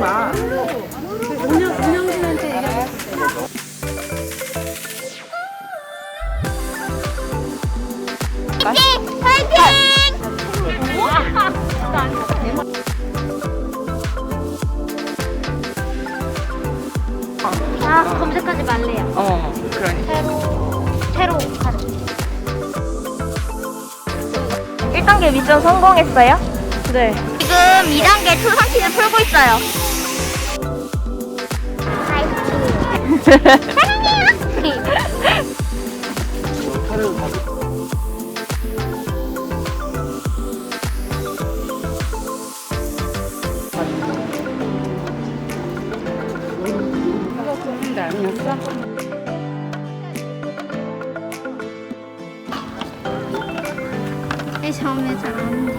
마. 운영, 운영진한테 얘기하고 아 검색하지 말래요. 어, 그러니까. 새로 새로 가자. 1단계 미션 성공했어요? 네. 지금 2단계 초상 퀴즈 풀고 있어요. 아니었어? 처음에 잘안 돼.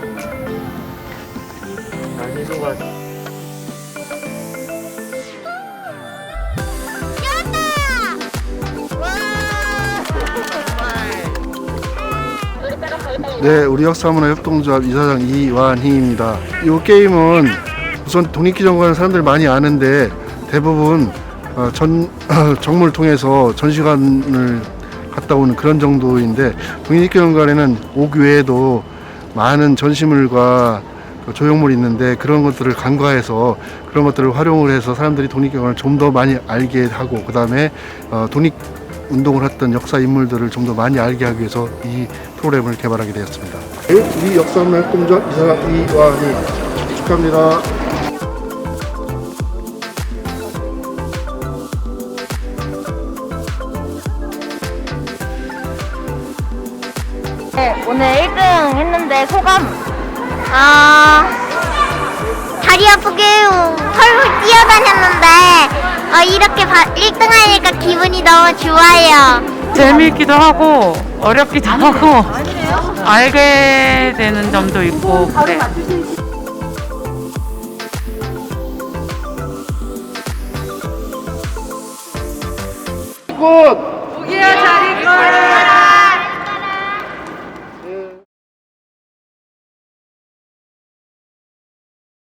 네, 우리 역사문화 협동조합 이사장 이완희입니다. 이 게임은 우선 독립기념관 사람들 많이 아는데 대부분 어, 전 정모를 통해서 전시관을 갔다 오는 그런 정도인데 독립기념관에는 옥 외에도 많은 전시물과 그 조형물이 있는데 그런 것들을 간과해서 그런 것들을 활용을 해서 사람들이 독립기념관을 좀 더 많이 알게 하고 그 다음에 어, 독립 운동을 했던 역사 인물들을 좀 더 많이 알게 하기 위해서 이 프로그램을 개발하게 되었습니다. 우리 역사문화 협동조합 이사장 이완희 축하합니다. 네, 오늘 1등 했는데 소감? 아, 다리 아프게 헐헐 뛰어다녔는데 어, 이렇게 1등 하니까 기분이 너무 좋아요. 재미있기도 하고, 어렵기도 하고, 알게 되는 점도 있고, 그래. 꽃! 여기야, 자리 거야.